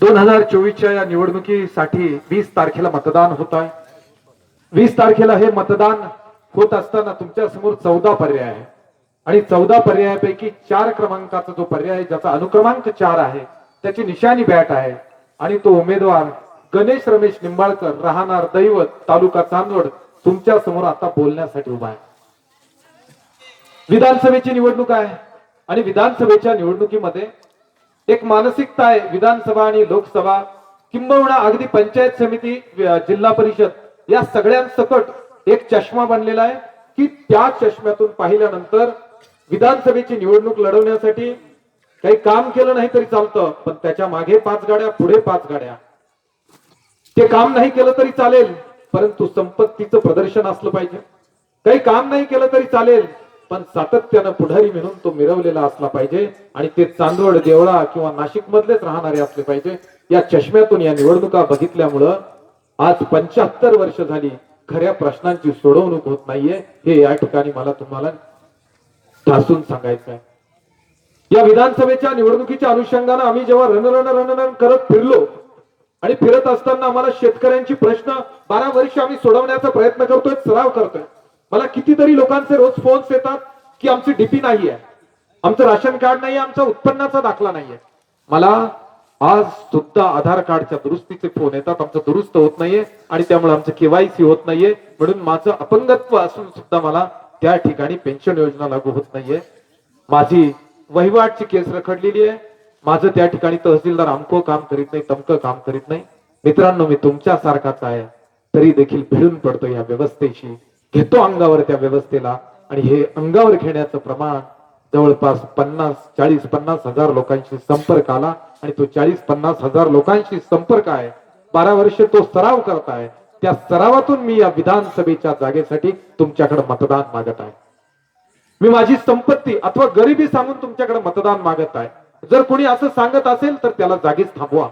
दोन हजार चोवीसच्या या निवडणुकीसाठी वीस तारखेला मतदान होत आहे. वीस तारखेला हे मतदान होत असताना तुमच्यासमोर चौदा पर्याय आहे आणि चौदा पर्यायापैकी चार क्रमांकाचा जो पर्याय आहे ज्याचा अनुक्रमांक चार आहे त्याची निशाणी बॅट आहे. आणि तो उमेदवार गणेश रमेश निंबाळकर राहणार दैवत तालुका चांदवड तुमच्यासमोर आता बोलण्यासाठी उभा आहे. विधानसभेची निवडणूक आहे. आणि विधानसभेच्या निवडणुकीमध्ये एक मानसिकता आहे विधानसभा आणि लोकसभा किंबहुना अगदी पंचायत समिती जिल्हा परिषद या सगळ्यांसकट एक चष्मा बनलेला आहे की त्या चष्म्यातून पाहिल्यानंतर विधानसभेची निवडणूक लढवण्यासाठी काही काम केलं नाही तरी चालतं पण त्याच्यामागे पाच गाड्या पुढे पाच गाड्या. ते काम नाही केलं तरी चालेल परंतु संपत्तीचं प्रदर्शन असलं पाहिजे. काही काम नाही केलं तरी चालेल पण सातत्यानं पुढारी म्हणून तो मिरवलेला असला पाहिजे आणि ते चांदवड देवळा किंवा नाशिक मधलेच राहणारे असले पाहिजे. या चष्म्यातून या निवडणुका बघितल्यामुळं आज पंच्याहत्तर वर्ष झाली खऱ्या प्रश्नांची सोडवणूक होत नाहीये. हे या ठिकाणी मला तुम्हाला ठासून सांगायचं आहे या विधानसभेच्या निवडणुकीच्या अनुषंगानं आम्ही जेव्हा रणरण रणरण करत फिरलो आणि फिरत असताना आम्हाला शेतकऱ्यांची प्रश्न बारा वर्ष आम्ही सोडवण्याचा प्रयत्न करतोय सराव करतोय. मला कितीतरी लोकांचे रोज फोन्स येतात की आमची डीपी नाही आहे आमचं राशन कार्ड नाही आमचा उत्पन्नाचा दाखला नाहीये. मला आज सुद्धा आधार कार्डच्या दुरुस्तीचे फोन येतात आमचं दुरुस्त होत नाहीये आणि त्यामुळे आमचं केवायसी होत नाहीये. म्हणून माझं अपंगत्व असून सुद्धा मला त्या ठिकाणी पेन्शन योजना लागू होत नाहीये. माझी वहिवाटची केस रखडलेली आहे. माझं त्या ठिकाणी तहसीलदार अमको काम करीत नाही तमकं काम करीत नाही. मित्रांनो मी तुमच्या सारखाच आहे. तरी देखील भिडून पडतो या व्यवस्थेशी. घेतो अंगावर त्या व्यवस्थेला. आणि हे अंगावर घेण्याचं प्रमाण जवळपास पन्नास चाळीस पन्नास हजार लोकांशी संपर्क आला. आणि तो चाळीस पन्नास हजार लोकांशी संपर्क आहे. बारा वर्ष तो सराव करत आहे. त्या सरावातून मी या विधानसभेच्या जागेसाठी तुमच्याकडे मतदान मागत आहे. मी माझी संपत्ती अथवा गरिबी सांगून तुमच्याकडे मतदान मागत आहे. जर कोणी असं सांगत असेल तर त्याला जागीच थांबवा.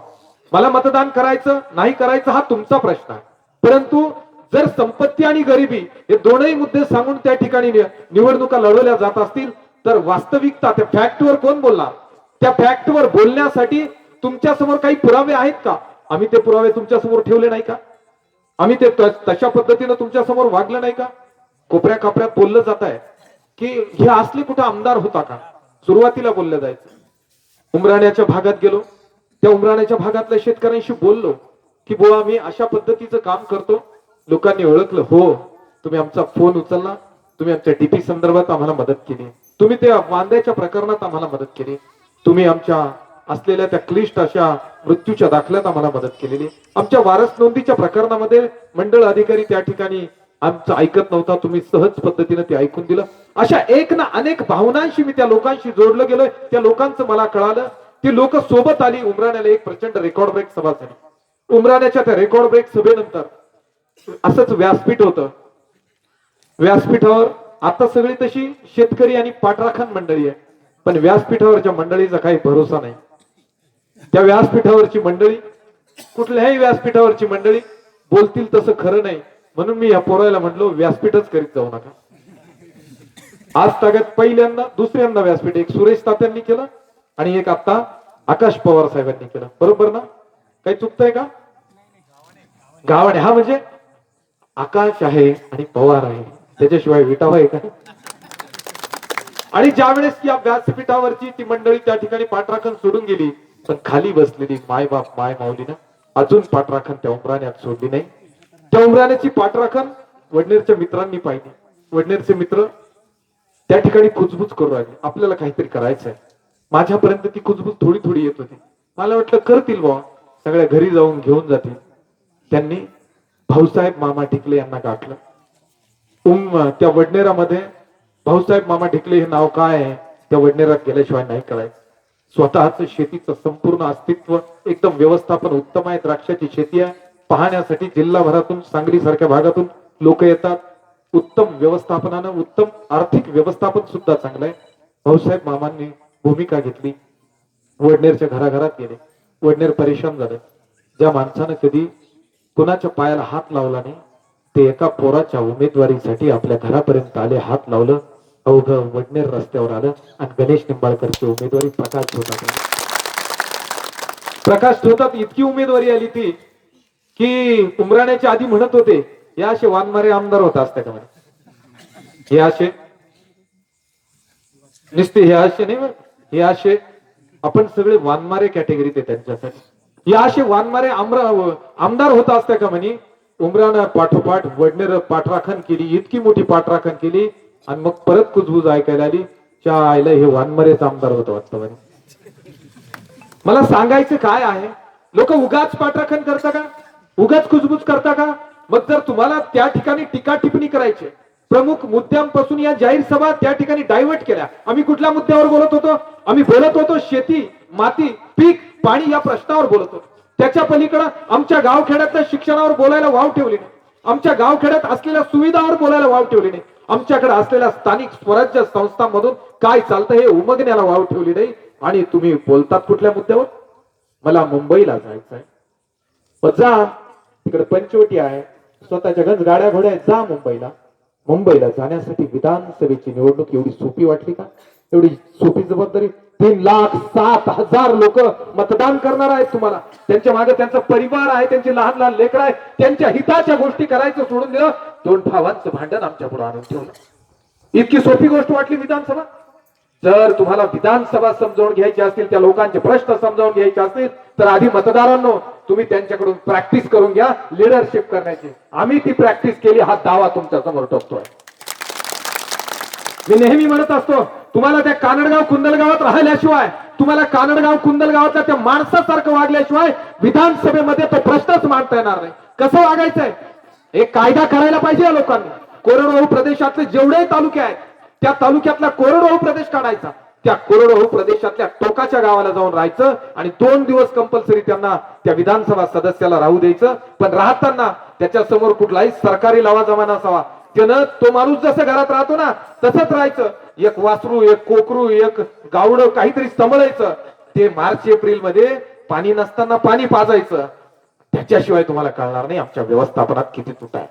मला मतदान करायचं नाही करायचं हा तुमचा प्रश्न आहे. परंतु जर संपत्ती आणि गरिबी हे दोनही मुद्दे सांगून त्या ठिकाणी निवडणुका लढवल्या जात असतील तर वास्तविकता त्या फॅक्टवर कोण बोलणार? त्या फॅक्टवर बोलण्यासाठी तुमच्यासमोर काही पुरावे आहेत का? आम्ही ते पुरावे तुमच्यासमोर ठेवले नाही का? आम्ही ते तशा पद्धतीनं तुमच्यासमोर वागलं नाही का? कोपऱ्या कापऱ्यात बोललं जात आहे. की हे असले कुठं आमदार होता का? सुरुवातीला बोललं जायचं. उमराण्याच्या भागात गेलो. त्या उमराण्याच्या भागातल्या शेतकऱ्यांशी बोललो की बुवा मी अशा पद्धतीचं काम करतो. लोकांनी ओळखलं हो तुम्ही आमचा फोन उचलला तुम्ही आमच्या डीपी संदर्भात आम्हाला मदत केली. तुम्ही त्या वांद्याच्या प्रकरणात आम्हाला मदत केली. तुम्ही आमच्या असलेल्या त्या क्लिष्ट अशा मृत्यूच्या दाखल्यात आम्हाला मदत केलेली. आमच्या वारस नोंदीच्या प्रकरणामध्ये मंडळ अधिकारी त्या ठिकाणी आमचं ऐकत नव्हता तुम्ही सहज पद्धतीने ते ऐकून दिलं. अशा एक ना अनेक भावनांशी मी त्या लोकांशी जोडलं गेलोय. त्या लोकांचं मला कळालं ती लोक सोबत आली. उमराण्याला एक प्रचंड रेकॉर्ड ब्रेक सभा झाली. उमराण्याच्या त्या रेकॉर्ड ब्रेक सभेनंतर असंच व्यासपीठ होतं. व्यासपीठावर आता सगळी तशी शेतकरी आणि पाठराखण मंडळी आहे. पण व्यासपीठावरच्या मंडळीचा काही भरोसा नाही. त्या व्यासपीठावरची मंडळी कुठल्याही व्यासपीठावरची मंडळी बोलतील तसं खरं नाही. म्हणून मी या पोरायला म्हटलो व्यासपीठच करीत जाऊ नका. आज ताग्यात पहिल्यांदा दुसऱ्यांदा व्यासपीठ. एक सुरेश तात्यांनी केलं आणि एक आता आकाश पवार साहेबांनी केलं. बरोबर ना? काही चुकतंय का? गावणे हा म्हणजे? आकाश आहे आणि पवार आहे. त्याच्याशिवाय विटावा आहे. का आणि ज्या वेळेस या व्यासपीठावरची ती मंडळी त्या ठिकाणी पाठराखण सोडून गेली पण खाली बसलेली माय बाप माय माऊलीनं अजून पाठराखण त्या उमराण्यात सोडली नाही. त्या उमराण्याची पाठराखण वडनेरच्या मित्रांनी पाहिली. वडनेरचे मित्र त्या ठिकाणी कुजबूज करू राहिले आपल्याला काहीतरी करायचं आहे माझ्यापर्यंत ती कुजबूज थोडी थोडी येत होती. मला वाटलं करतील बा सगळ्या घरी जाऊन घेऊन जातील. त्यांनी भाऊसाहेब मामा ढिकले यांना गाठलं. उम त्या वडनेरामध्ये भाऊसाहेब मामा ढिकले हे नाव काय आहे? त्या वडनेरात गेल्याशिवाय नाही करायचं स्वतःच शेतीचं संपूर्ण अस्तित्व एकदम व्यवस्थापन उत्तम आहे द्राक्षाची शेती आहे. पाहण्यासाठी जिल्हाभरातून सांगली सारख्या भागातून लोक येतात. उत्तम व्यवस्थापनानं उत्तम आर्थिक व्यवस्थापन सुद्धा चांगलं आहे. भाऊसाहेब मामांनी भूमिका घेतली. वडनेरच्या घराघरात गेले. वडनेर परेशान झालं. ज्या माणसानं कधी कुणाच्या पायाला हात लावला नाही ते एका पोराच्या उमेदवारीसाठी आपल्या घरापर्यंत आले हात लावलं अवघं वडनेर रस्त्यावर आलं आणि गणेश निंबाळकरची उमेदवारी प्रकाश होता प्रकाश ठेवतात इतकी उमेदवारी आली ती की उमराण्याच्या आधी म्हणत होते हे असे वानमारे आमदार होता असते का हे असे. नुसते हे असे नाही हे असे. आपण सगळे वानमारे कॅटेगरीत आहे त्यांच्यासाठी. हे असे वानमारे आमरा आमदार होत असते का म्हणे? उमरानं पाठोपाठ वडनेर पाठराखण केली इतकी मोठी पाठराखण केली आणि मग परत कुजबूज ऐकायला आली च्या आईला हे वानमारेच आमदार होत वाटतं म्हणे. मला सांगायचं काय आहे? लोक उगाच पाठराखण करता का? उगाच कुजबूज करता का? मग जर तुम्हाला त्या ठिकाणी टीका टिप्पणी करायची प्रमुख मुद्द्यांपासून या जाहीर सभा त्या ठिकाणी डायव्हर्ट केल्या. आम्ही कुठल्या मुद्द्यावर बोलत होतो? आम्ही बोलत होतो शेती. माती पीक पाणी या प्रश्नावर बोलतो. त्याच्या पलीकडे आमच्या गावखेड्यातल्या शिक्षणावर बोलायला वाव ठेवली नाही. आमच्या गावखेड्यात असलेल्या सुविधावर बोलायला वाव ठेवली नाही. आमच्याकडे असलेल्या स्थानिक स्वराज्य संस्थांमधून काय चालतं हे उमगण्याला वाव ठेवली नाही. आणि तुम्ही बोलतात कुठल्या मुद्द्यावर? मला मुंबईला जायचंय. पण जा तिकडे पंचवटी आहे. स्वतःच्या गंज गाड्या घोड्या जा मुंबईला. मुंबईला जाण्यासाठी विधानसभेची निवडणूक एवढी सोपी वाटली का? एवढी सोपी जबाबदारी तीन लाख सात हजार लोक मतदान करणार आहेत तुम्हाला. त्यांच्या मागे त्यांचा परिवार आहे त्यांची लहान लहान लेकर आहे त्यांच्या हिताच्या गोष्टी करायचं सोडून दिलं दोन भावांचं भांडण आमच्या पुढे आणून ठेवलं. इतकी सोपी गोष्ट वाटली विधानसभा. जर तुम्हाला विधानसभा समजावून घ्यायची असतील त्या लोकांचे प्रश्न समजावून घ्यायचे असतील तर आधी मतदारांनो तुम्ही त्यांच्याकडून प्रॅक्टिस करून घ्या लिडरशिप करण्याची. आम्ही ती प्रॅक्टिस केली हा दावा तुमच्यासमोर ठोकतोय मी नेहमी म्हणत असतो तुम्हाला त्या कानडगाव कुंदलगावात राहिल्याशिवाय तुम्हाला कानडगाव कुंदलगावातल्या त्या माणसासारखं वागल्याशिवाय विधानसभेमध्ये तो प्रश्नच मांडता येणार नाही. कसं वागायचंय? एक कायदा करायला पाहिजे या लोकांनी. कोरडवाहू प्रदेशातले जेवढे तालुके आहेत त्या तालुक्यातला कोरडवाहू प्रदेश काढायचा. त्या कोरडवाहू प्रदेशातल्या टोकाच्या गावाला जाऊन राहायचं आणि दोन दिवस कंपल्सरी त्यांना त्या विधानसभा सदस्याला राहू द्यायचं. पण राहताना त्याच्यासमोर कुठलाही सरकारी लावा जमाना नसावा त्यानं तो माणूस जसं घरात राहतो ना तसंच राहायचं. एक वासरू एक कोकरू एक गावड काहीतरी समळायचं ते मार्च एप्रिलमध्ये पाणी नसताना पाणी पाजायचं. त्याच्याशिवाय तुम्हाला कळणार नाही आमच्या व्यवस्थापनात किती तुट आहे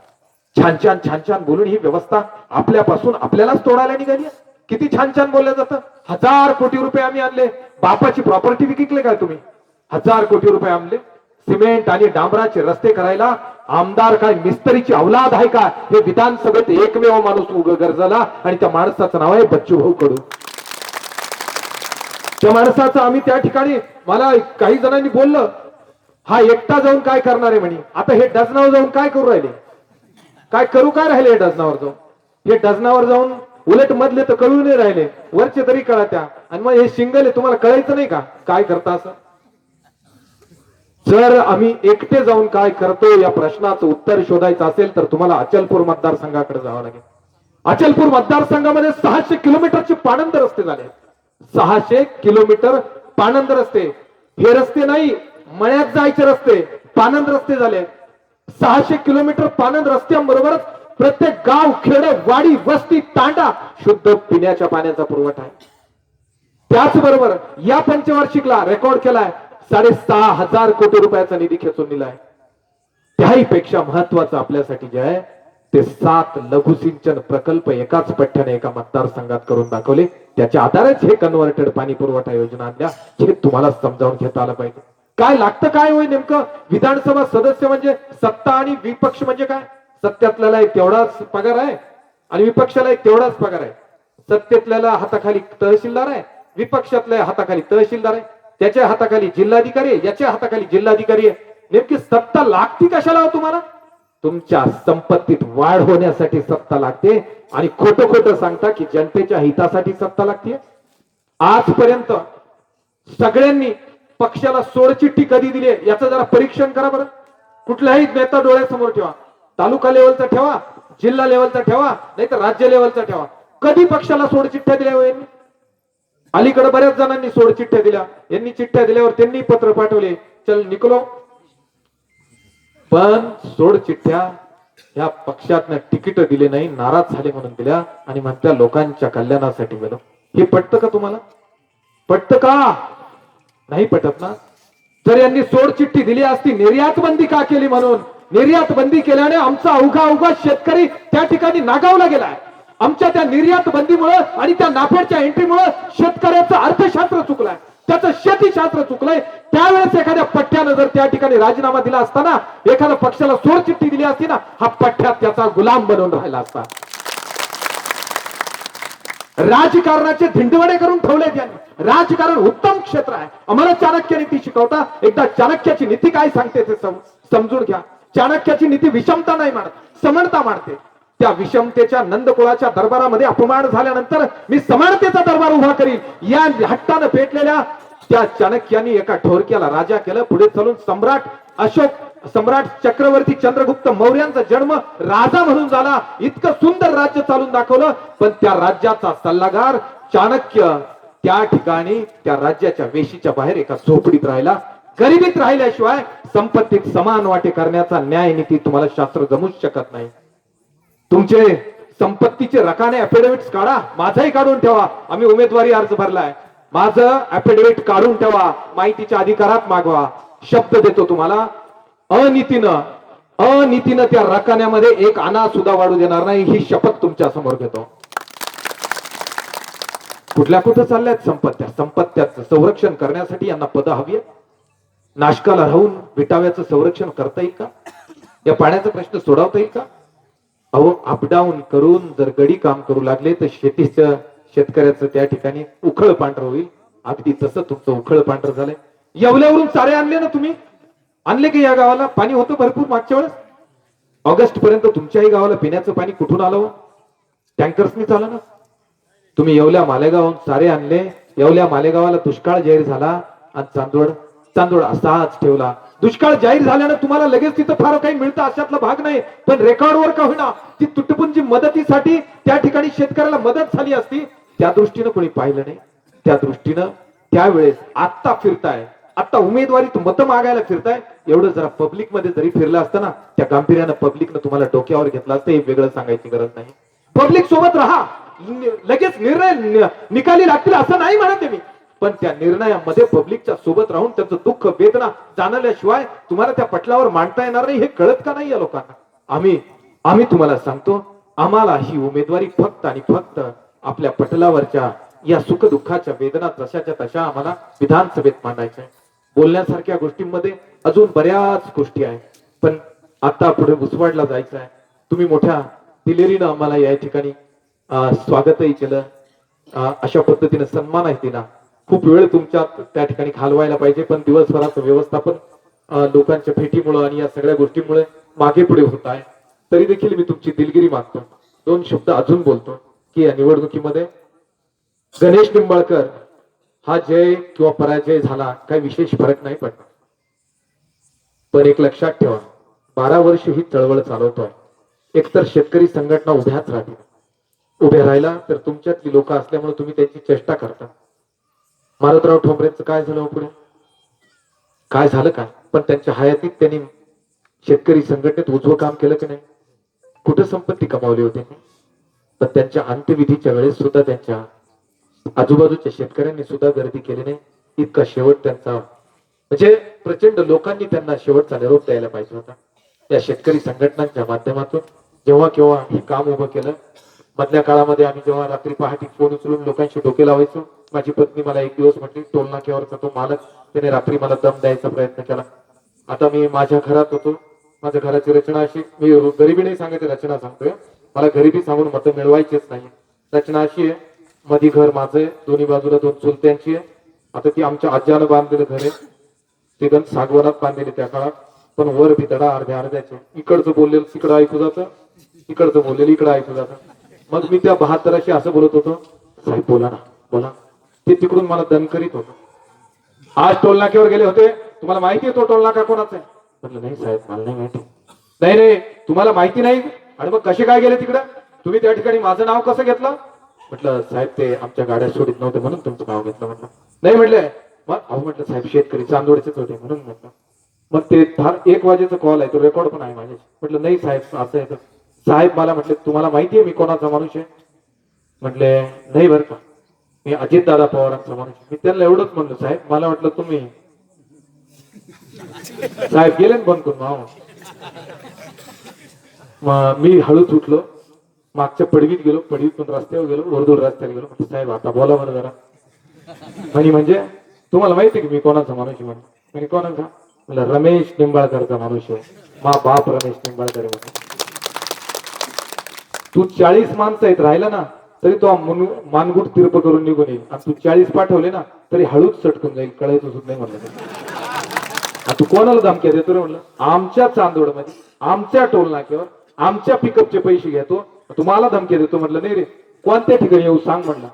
छान छान छान छान बोलून ही व्यवस्था आपल्यापासून आपल्यालाच तोडायला निघाली किती छान छान बोललं जातं. हजार कोटी रुपये आम्ही आणले. बापाची प्रॉपर्टी विकले काय तुम्ही? हजार कोटी रुपये आणले. सिमेंट आणि डांबराचे रस्ते करायला आमदार काय मिस्त्रीची अवलाद आहे का हे विधानसभेत एकमेव माणूस उग गरजला आणि त्या माणसाचं नाव आहे बच्चू भाऊ कडू. त्या माणसाचं आम्ही त्या ठिकाणी मला काही जणांनी बोललं हा एकटा जाऊन काय करणार आहे म्हणे? आता हे डझनावर जाऊन काय करू राहिले? काय करू काय राहिले हे डझनावर जाऊन? हे डझनावर जाऊन उलट मधले तर कळू नाही राहिले. वरचे तरी कळा त्या आणि मग हे शिंगल आहे तुम्हाला कळायचं नाही का? काय करता असं? जर आम्ही एकटे जाऊन काय करतो या प्रश्नाचं उत्तर शोधायचं असेल तर तुम्हाला अचलपूर मतदारसंघाकडे जावं लागेल. अचलपूर मतदारसंघामध्ये सहाशे किलोमीटरचे पाणंद रस्ते झाले सहाशे किलोमीटर पाणंद रस्ते. हे रस्ते नाही मळ्यात जायचे रस्ते पाणंद रस्ते झाले सहाशे किलोमीटर पाणंद रस्त्यांबरोबरच प्रत्येक गाव खेड वाडी वस्ती तांडा शुद्ध पिण्याच्या पाण्याचा पुरवठा आहे. त्याचबरोबर या पंचवार्षिकला रेकॉर्ड केलाय. साडेसहा हजार कोटी रुपयाचा निधी खेचून दिलाय त्याही पेक्षा महत्वाचं आपल्यासाठी जे आहे ते सात लघुसिंचन प्रकल्प एकाच पठ्ठ्याने एका मतदारसंघात करून दाखवले. त्याच्या आधारेच हे कन्व्हर्टेड पाणी पुरवठा योजना आणल्या. हे तुम्हाला समजावून घेता आलं पाहिजे. काय लागतं काय होय नेमकं? विधानसभा सदस्य म्हणजे सत्ता आणि विपक्ष म्हणजे काय? सत्यातल्याला एक तेवढाच पगार आहे आणि विपक्षाला एक तेवढाच पगार आहे. सत्तेतल्याला हाताखाली तहसीलदार आहे विपक्षातल्या हाताखाली तहसीलदार आहे. त्याच्या हाताखाली जिल्हाधिकारी आहे याच्या हाताखाली जिल्हाधिकारी आहे. नेमकी सत्ता लागती कशाला हो तुम्हाला? तुमच्या संपत्तीत वाढ होण्यासाठी सत्ता लागते आणि खोटं खोटं सांगता की जनतेच्या हितासाठी सत्ता लागते आजपर्यंत सगळ्यांनी पक्षाला सोडचिठ्ठी कधी दिली याचं जरा परीक्षण करा बरं. कुठल्याही नेता डोळ्यासमोर ठेवा. तालुका लेवलचा ठेवा जिल्हा लेवलचा ठेवा नाही तर राज्य लेवलचा ठेवा. कधी पक्षाला सोडचिठ्ठ्या दिल्या हो यांनी? अलीकडे बऱ्याच जणांनी सोड चिठ्ठ्या दिल्या. यांनी चिठ्ठ्या दिल्यावर त्यांनी पत्र पाठवले. चल निकलो. पण सोड चिठ्ठ्या ह्या पक्षातनं तिकीट दिले नाही नाराज झाले म्हणून दिल्या आणि म्हणत्या लोकांच्या कल्याणासाठी गेलो. हे पटतं का तुम्हाला? पटतं का? नाही पटत ना? जर यांनी सोड चिठ्ठी दिली असती निर्यात बंदी का केली म्हणून? निर्यात बंदी केल्याने आमचा अवघा अवघा शेतकरी त्या ठिकाणी नागावला गेलाय. आमच्या त्या निर्यात बंदीमुळे आणि त्या नाफेडच्या एंट्रीमुळे शेतकऱ्याचं अर्थशास्त्र चुकलंय. त्याचं शेतीशास्त्र चुकलंय. त्यावेळेस एखाद्या पठ्ठ्यानं जर त्या ठिकाणी राजीनामा दिला असताना एखाद्या पक्षाला सोड चिठ्ठी दिली असती ना हा पठ्ठ्यात त्याचा गुलाम बनवून राहिला असता. राजकारणाचे धिंडवडे करून ठेवले त्यांनी राजकारण उत्तम क्षेत्र आहे. आम्हाला चाणक्य नीती शिकवता एकदा चाणक्याची नीती काय सांगते ते समजून घ्या. चाणक्याची नीती विषमता नाही मानत समानता मानते. त्या विषमतेच्या नंदकुळाच्या दरबारामध्ये अपमान झाल्यानंतर मी समानतेचा दरबार उभा करीन. या हट्टानं पेटलेल्या त्या चाणक्याने एका ठोरक्याला राजा केलं. पुढे चालून सम्राट अशोक सम्राट चक्रवर्ती चंद्रगुप्त मौर्यांचा जन्म राजा म्हणून झाला. इतकं सुंदर राज्य चालून दाखवलं. पण त्या राज्याचा सल्लागार चाणक्य त्या ठिकाणी त्या राज्याच्या वेशीच्या बाहेर एका झोपडीत राहिला. गरिबीत राहिल्याशिवाय संपत्तीत समान वाटे करण्याचा न्याय नीती तुम्हाला शास्त्र जमूच शकत नाही. तुमचे संपत्तीचे रकाने अफिडेव्हिट काढा. माझाही काढून ठेवा. आम्ही उमेदवारी अर्ज भरलाय. माझं अफिडेव्हिट काढून ठेवा. माहितीच्या अधिकारात मागवा. शब्द देतो तुम्हाला. अनितीनं अनितीनं त्या रकान्यामध्ये एक आणा सुद्धा वाढू देणार नाही. ही शपथ तुमच्यासमोर घेतो. कुठल्या कुठं चालल्यात संपत्त्या? संपत्त्याचं संरक्षण करण्यासाठी यांना पद हवी आहेत. नाशकाला राहून विटाव्याचं संरक्षण करता येईल का? या पाण्याचा प्रश्न सोडवता येईल का? अहो अपडाऊन करून जर गडी काम करू लागले तर शेतीचं शेतकऱ्याचं त्या ठिकाणी उखळ पांढरं होईल. अगदी तसं तुमचं उखळ पांढर झालंय. येवल्यावरून चारे आणले ना तुम्ही? आणले की या गावाला? पाणी होतं भरपूर मागच्या वेळेस? ऑगस्ट पर्यंत तुमच्याही गावाला पिण्याचं पाणी कुठून आलं हो? टँकर्सनी चालं ना? तुम्ही येवल्या मालेगावहून सारे आणले. येवल्या मालेगावाला दुष्काळ जाहीर झाला. आणि चांदवड तांदूळ असाच ठेवला. दुष्काळ जाहीर झाल्यानं तुम्हाला लगेच तिथं फार काही मिळतं अशातला भाग नाही. पण रेकॉर्डवर का होईना ती तुटपुंजी मदतीसाठी त्या ठिकाणी शेतकऱ्याला मदत झाली असती त्या दृष्टीनं कोणी पाहिलं नाही. त्या दृष्टीनं त्यावेळेस आत्ता फिरताय. आता उमेदवारीत मतं मागायला फिरताय. एवढं जरा पब्लिकमध्ये जरी फिरलं असतं ना त्या गांभीर्यानं पब्लिकनं तुम्हाला डोक्यावर घेतलं असतं हे वेगळं सांगायची गरज नाही. पब्लिक सोबत राहा. लगेच निर्णय निकाली लागतील असं नाही म्हणते मी. पण त्या निर्णयामध्ये पब्लिकच्या सोबत राहून त्यांचं दुःख वेदना जाणल्याशिवाय तुम्हाला त्या पटलावर मांडता येणार नाही हे कळत का नाही या लोकांना? आम्ही आम्ही तुम्हाला सांगतो आम्हाला ही उमेदवारी फक्त आणि फक्त आपल्या पटलावरच्या या सुख दुःखाच्या वेदना जशाच्या तशा आम्हाला विधानसभेत मांडायच्या बोलण्यासारख्या गोष्टींमध्ये अजून बऱ्याच गोष्टी आहेत. पण आता पुढे भुसवाडला जायचं आहे. तुम्ही मोठ्या दिलेरीनं आम्हाला या ठिकाणी स्वागतही केलं. अशा पद्धतीने सन्मानही दिला. खूप वेळ तुमच्यात त्या ठिकाणी घालवायला पाहिजे पण दिवसभराचं व्यवस्थापन लोकांच्या भेटीमुळे आणि या सगळ्या गोष्टीमुळे मागे पुढे होत आहे. तरी देखील मी तुमची दिलगिरी मागतो. दोन शब्द अजून बोलतो की या निवडणुकीमध्ये गणेश निंबाळकर हा जय किंवा पराजय झाला काही विशेष फरक नाही पडणार. पण एक लक्षात ठेवा बारा वर्ष ही चळवळ चालवतोय. एकतर शेतकरी संघटना उभ्याच राहतील. उभ्या राहिला तर तुमच्यातली लोक असल्यामुळे तुम्ही त्यांची चेष्टा करता. मारुतराव ठोंबरेंचं काय झालं हो पुढे? काय झालं काय? पण त्यांच्या हयातीत त्यांनी शेतकरी संघटनेत उजवं काम केलं की नाही? कुठं संपत्ती कमावली होती? पण त्यांच्या अंत्यविधीच्या वेळेस सुद्धा त्यांच्या आजूबाजूच्या शेतकऱ्यांनी सुद्धा गर्दी केली नाही. इतका शेवट त्यांचा म्हणजे प्रचंड लोकांनी त्यांना शेवटचा निरोप द्यायला पाहिजे होता. या शेतकरी संघटनांच्या माध्यमातून जेव्हा केव्हा हे काम उभं केलं मधल्या काळामध्ये आम्ही जेव्हा रात्री पहाटे फोन उचलून लोकांशी डोके लावायचो माझी पत्नी मला एक दिवस म्हटली टोल नाक्यावरचा तो मालक त्याने रात्री मला दम द्यायचा प्रयत्न केला. आता मी माझ्या घरात होतो. माझ्या घराची रचना अशी मी गरिबी नाही सांगायची रचना सांगतोय. मला गरिबी सांगून मतं मिळवायचीच नाही. रचना अशी आहे मधी घर माझं आहे दोन्ही बाजूला दोन चुलत्यांची आहे. आता ती आमच्या आज्यानं बांधलेलं घर आहे. ते गण सागवनात बांधलेले त्या काळात. पण वर भितडा अर्ध्या अर्ध्याचे. इकडचं बोललेलं तिकडं ऐकू जातं इकडचं बोललेलं इकडं ऐकू जातं. मग मी त्या बहात्तराशी असं बोलत होतो साहेब बोला ना बोला. ते तिकडून मला दन करीत होतो. आज टोल नाक्यावर गेले होते. तुम्हाला माहिती आहे तो टोल नाका कोणाचा आहे? म्हटलं नाही साहेब मला नाही माहिती. नाही नाही तुम्हाला माहिती नाही? आणि मग कसे काय गेले तिकडं? तुम्ही त्या ठिकाणी माझं नाव कसं घेतलं? म्हटलं साहेब ते आमच्या गाड्या सोडित नव्हते म्हणून तुमचं नाव घेतलं म्हटलं. नाही म्हटलं. मग? अहो म्हटलं साहेब शेतकरी चांदोडचेच होते म्हणून म्हटलं. मग ते फार एक वाजेचा कॉल आहे तो रेकॉर्ड पण आहे माझ्याशी. म्हटलं नाही साहेब असं आहे साहेब मला म्हटले तुम्हाला माहिती आहे मी कोणाचा माणूस आहे? म्हटले नाही बरं का. मी अजित दादा पवारांचा माणूस मी त्यांना एवढंच म्हणलं साहेब मला वाटलं तुम्ही साहेब गेले ना बंद करून हो. मग मी हळूच उठलो. मागच्या पडवीत गेलो पडवीतून रस्त्यावर गेलो वरदूर रस्त्यावर गेलो. म्हणजे साहेब आता बोला बरं जरा. म्हणे म्हणजे तुम्हाला माहिती आहे की मी कोणाचा माणूस आहे म्हणून? कोणाचा? म्हणलं रमेश निंबाळकरचा माणूस आहे. मा बाप रमेश निंबाळकर तू चाळीस माणसं आहेत राहिला ना तरी तो मानगुट तिरप करून निघून येईल. आणि तू चाळीस पाठवले ना तरी हळूच सटकून जाईल. कळायचं सुद्धा नाही म्हणलं तू कोणाला धमक्या देतो रे म्हणलं? आमच्या चांदोडमध्ये आमच्या टोल नाक्यावर आमच्या पिकअपचे पैसे घेतो तुम्हाला धमक्या देतो म्हटलं नाही रे कोणत्या ठिकाणी येऊ सांग म्हणला.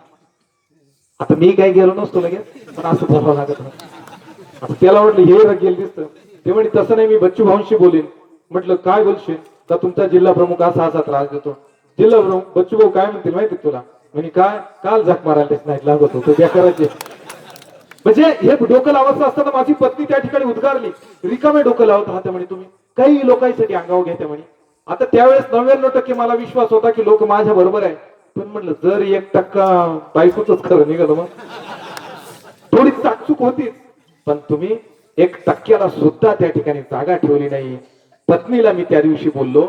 आता मी काय गेलो नसतो लगेच पण असं बोलावं लागत आता त्याला म्हटलं हे रगेल दिसतं. ते म्हणे तसं नाही मी बच्चू भाऊंशी बोलेन. म्हटलं काय बोलशील? तर तुमचा जिल्हा प्रमुख असा असा त्रास देतो. दिलं प्रमुख बच्चू भाऊ काय म्हणतील माहिती तुला? म्हणे काय? काल झक मारायला नाही लागत होतो बेकाराचे म्हणजे हे डोकं लावायचं असताना माझी पत्नी त्या ठिकाणी उद्गारली. रिकामे डोकं लावत राहते म्हणे तुम्ही. काही लोकांसाठी अंगावर घेते म्हणे. आता त्यावेळेस नव्याण्णव टक्के मला विश्वास होता की लोक माझ्या बरोबर आहे पण म्हटलं जर एक टक्का बायकोच खरं निघालं मग. थोडी चाकचूक होतीच. पण तुम्ही एक टक्क्याला सुद्धा त्या ठिकाणी जागा ठेवली नाही. पत्नीला मी त्या दिवशी बोललो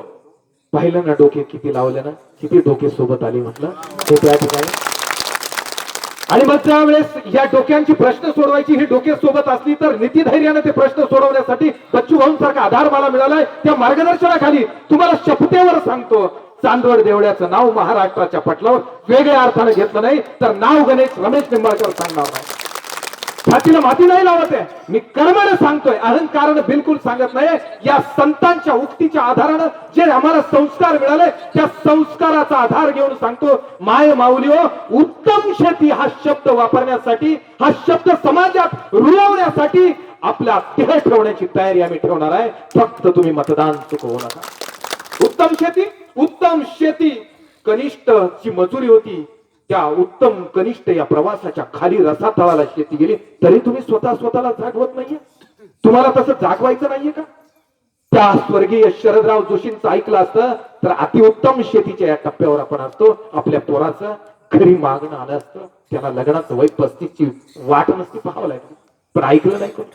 पाहिलं ना डोके किती लावले ना किती डोके सोबत आली म्हटलं. हे त्या ठिकाणी. आणि मग त्यावेळेस या डोक्यांची प्रश्न सोडवायची ही डोके सोबत असली तर नीतिधैर्याने ते प्रश्न सोडवण्यासाठी बच्चू भाऊंसारखा आधार मला मिळालाय. त्या मार्गदर्शनाखाली तुम्हाला शपथेवर सांगतो चांदवड देवळ्याचं नाव महाराष्ट्राच्या पटलावर. वेगळ्या अर्थाने घेतलं नाही तर नाव गणेश रमेश निंबाळकर सांगणार नाही. छातीला माती नाही लावत आहे. मी कर्माने सांगतोय. अहंकारानं बिलकुल सांगत नाही या संतांच्या उक्तीच्या आधारानं जे आम्हाला संस्कार मिळाले त्या संस्काराचा आधार घेऊन सांगतो माय माऊली हो उत्तम शेती हा शब्द वापरण्यासाठी हा शब्द समाजात रुळवण्यासाठी आपला देह ठेवण्याची तयारी आम्ही ठेवणार आहे. फक्त तुम्ही मतदान चुकवू नका. उत्तम शेती उत्तम शेती. कनिष्ठ जी मजुरी होती. त्या उत्तम कनिष्ठ या प्रवासाच्या खाली रसातळाला शेती गेली तरी तुम्ही स्वतः स्वतःला जागवत नाहीये? तुम्हाला तसं जागवायचं नाहीये का? त्या स्वर्गीय शरदराव जोशींचं ऐकलं असतं तर अतिउत्तम शेतीच्या या टप्प्यावर आपण असतो आपल्या पोराचं खरी मागणं आलं असतं. त्याला लग्नाचं वय पस्तीसची वाट नसती पाहावं लागली. पण ऐकलं नाही कोणी?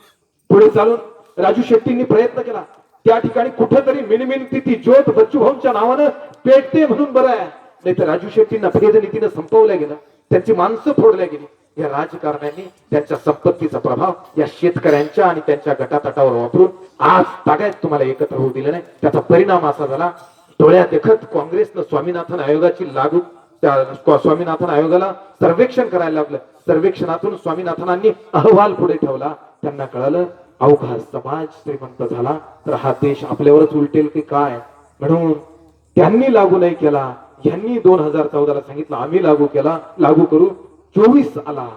पुढे चालून राजू शेट्टींनी प्रयत्न केला. त्या ठिकाणी कुठेतरी मिनमिन ती ज्योत बच्चू भाऊंच्या नावानं पेटते म्हणून बरं आहे. नाही तर राजू शेट्टींना भेदनीतीनं संपवल्या गेलं त्यांची माणसं फोडल्या गेली. या राजकारण्यांनी त्यांच्या संपत्तीचा प्रभाव या शेतकऱ्यांच्या आणि त्यांच्या गटातटावर वापरून आज तागायत तुम्हाला एकत्र होऊ दिलं नाही. त्याचा परिणाम असा झाला डोळ्या देखत काँग्रेसनं स्वामीनाथन आयोगाची लागू त्या स्वामीनाथन आयोगाला सर्वेक्षण करायला लागलं. सर्वेक्षणातून स्वामीनाथनांनी अहवाल पुढे ठेवला. त्यांना कळालं अवघा समाज श्रीमंत झाला तर हा देश आपल्यावरच उलटेल की काय? म्हणून त्यांनी लागू नाही केला. यांनी दोन हजार चौदाला सांगितलं आम्ही लागू केला लागू करू. चोवीस आला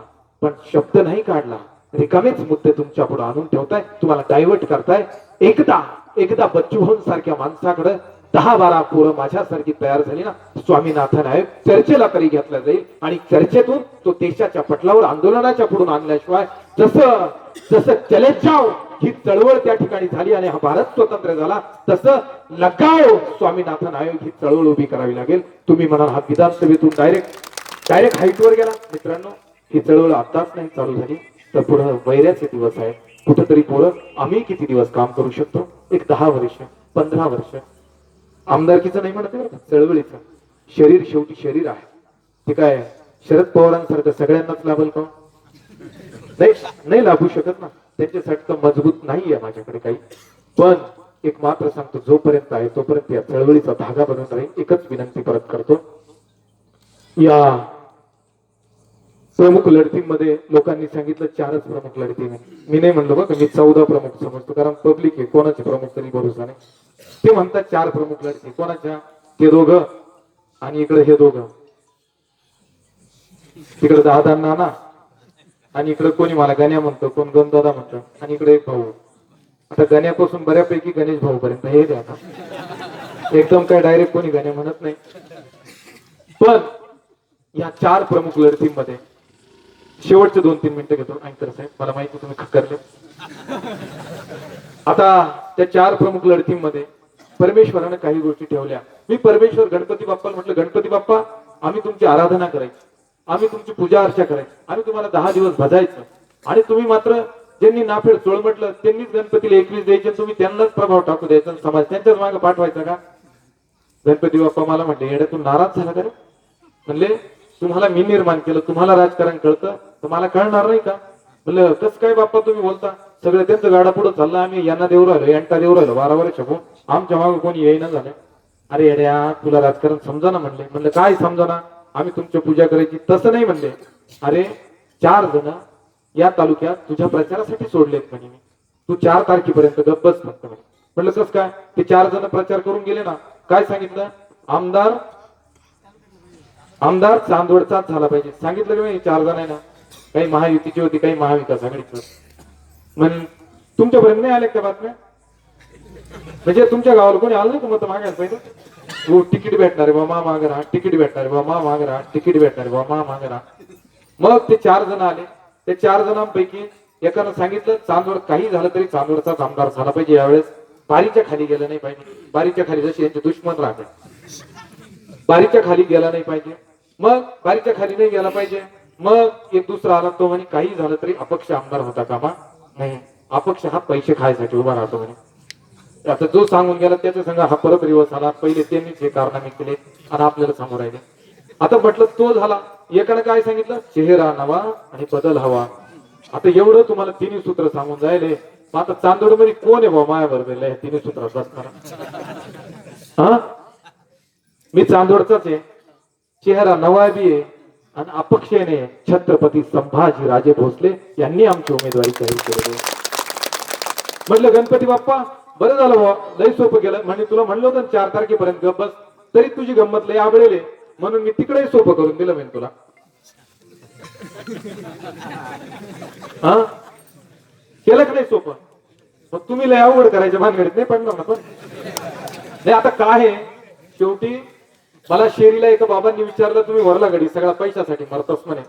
पण शब्द नाही काढला. रिकामेच मुद्दे तुमच्यापुढे आणून ठेवताय. तुम्हाला डायव्हर्ट करताय. एकदा एकदा बच्चू सारख्या माणसाकडे दहा बारा पोरं माझ्यासारखी तयार झाली ना स्वामीनाथन आहे. चर्चेला तरी घेतला जाईल. आणि चर्चेतून तो देशाच्या पटलावर आंदोलनाच्या पुढून आणल्याशिवाय जसं जसं चले जाऊ ही चळवळ त्या ठिकाणी झाली आणि हा भारत स्वतंत्र झाला. तसं लगाव स्वामीनाथन आयोग ही चळवळ उभी करावी लागेल. तुम्ही म्हणाल हा विधानसभेतून डायरेक्ट डायरेक्ट हाईटवर गेला. मित्रांनो ही चळवळ आताच नाही चालू झाली. तर पुढे वैऱ्याचे दिवस आहेत. कुठेतरी पुढं आम्ही किती दिवस काम करू शकतो? एक दहा वर्ष पंधरा वर्ष. आमदारकीचं नाही म्हणत बरं चळवळीचं. शरीर शेवटी शरीर आहे. ते काय शरद पवारांसारखं सगळ्यांनाच लाभल का? नाही नाही लाभू शकत ना. त्याच्यासाठी तर मजबूत नाहीये माझ्याकडे काही. पण एक मात्र सांगतो जोपर्यंत आहे तोपर्यंत या चळवळीचा धागा बनून राहील एकच विनंती परत करतो. या प्रमुख लढतीमध्ये लोकांनी सांगितलं चारच प्रमुख लढती मी. नाही म्हणलो बघ मी चौदा प्रमुख समजतो कारण पब्लिक आहे कोणाचे प्रमुख तरी भरोसा नाही. ते म्हणतात चार प्रमुख लढती. कोणाच्या? ते दोघं. आणि इकडे हे दोघं. तिकडे दादा नाना. आणि इकडे कोणी मला गण्या म्हणतो कोण गणदादा म्हणतो आणि इकडे एक भाऊ. आता गण्यापासून बऱ्यापैकी गणेश भाऊ पर्यंत हे द्या आता. एकदम काय डायरेक्ट कोणी गण्या म्हणत नाही. पण या चार प्रमुख लढतींमध्ये शेवटचे दोन तीन मिनिटं घेतो अँकर साहेब मला माहिती तुम्ही खक्करले आता त्या चार प्रमुख लढतींमध्ये परमेश्वरानं काही गोष्टी ठेवल्या. मी परमेश्वर गणपती बाप्पाला म्हटलं गणपती बाप्पा आम्ही तुमची आराधना करायची. आम्ही तुमची पूजा अर्चा करायची. आम्ही तुम्हाला दहा दिवस भजायचं. आणि तुम्ही मात्र ज्यांनी नाफेड चोळ म्हटलं त्यांनीच गणपतीला एकवीस द्यायचे तुम्ही त्यांनाच प्रभाव टाकू द्यायचा समाज त्यांच्याच मागे पाठवायचा का? गणपती बाप्पा मला म्हटले येड्यातून नाराज झाला का म्हणले तुम्हाला मी निर्माण केलं तुम्हाला राजकारण कळतं तर मला कळणार नाही का? म्हणलं कसं काय बाप्पा तुम्ही बोलता? सगळं त्यांचं गाडा पुढे चाललं आम्ही यांना देऊ राहिलो यांना देऊ राहिलो बारा वर्ष आमच्या मागे कोणी येईना झालं? अरे येड्या तुला राजकारण समजा ना म्हणले. म्हणलं काय समजा ना आम्ही तुमच्या पूजा करायची तसं नाही म्हणले. अरे चार जण या तालुक्यात तुझ्या प्रचारासाठी सोडलेत म्हणे मी. तू चार तारखेपर्यंत गप्पच म्हणतो म्हणलं कस काय? ते चार जण प्रचार करून गेले ना. काय सांगितलं? आमदार आमदार चांदवडचाच झाला पाहिजे. सांगितलं की नाही चार जण आहे ना? काही महायुतीची होती काही महाविकास आघाडीची होती. म्हण तुमच्यापर्यंत नाही आले का बातम्या? म्हणजे तुमच्या गावाला कोणी आलं नाही मत मागायला पाहिजे हो तिकीट भेटणार बा मा माग राहा तिकीट भेटणार बा मा माग राहा तिकीट भेटणार बा मा माग राहा. मग ते चार जण आले. ते चार जणांपैकी एकानं सांगितलं चांदवड काही झालं तरी चांदवडचाच आमदार झाला पाहिजे यावेळेस. बारीच्या खाली गेलं नाही पाहिजे. बारीच्या खाली जशी यांचे दुश्मन राहते बारीच्या खाली गेला नाही पाहिजे. मग बारीच्या खाली नाही गेला पाहिजे. मग एक दुसरा आला तो म्हणे काही झालं तरी अपक्ष आमदार होता कामा? नाही. अपक्ष हा पैसे खायसाठी उभा राहतो म्हणे. आता जो सांगून गेला त्याचा सांगा हा परत रिवर्स आला पहिले त्यांनीच हे कारनामे केले आणि आपल्याला समोर राहिले. आता म्हटलं तो झाला. एकानं काय सांगितलं? चेहरा नवा आणि बदल हवा. आता एवढं तुम्हाला तिन्ही सूत्र सांगून जायले. मग आता चांदोडमध्ये कोण आहे बाबा माया बरोबर तिन्ही सूत्रात बसणार हा? मी चांदोडचाच आहे. चेहरा नवा बी आहे आणि अपक्षेने छत्रपती संभाजी राजे भोसले यांनी आमची उमेदवारी जाहीर केली म्हटलं गणपती बाप्पा बरं झालं बुवा लय सोपं केलं. म्हणजे तुला म्हणलं होतं चार तारखेपर्यंत बस. तरी तुझी गंमत लय आवडेल म्हणून मी तिकडे सोपं करून दिलं म्हणजे तुला. हा? केलं का नाही सोपं? मग तुम्ही लय अवघड करायच्या भानगडीत नाही पडणार ना पण. नाही आता काय आहे? शेवटी मला शेरीला एका बाबांनी विचारलं तुम्ही वरला गडी सगळ्या पैशासाठी मरतोस म्हणे.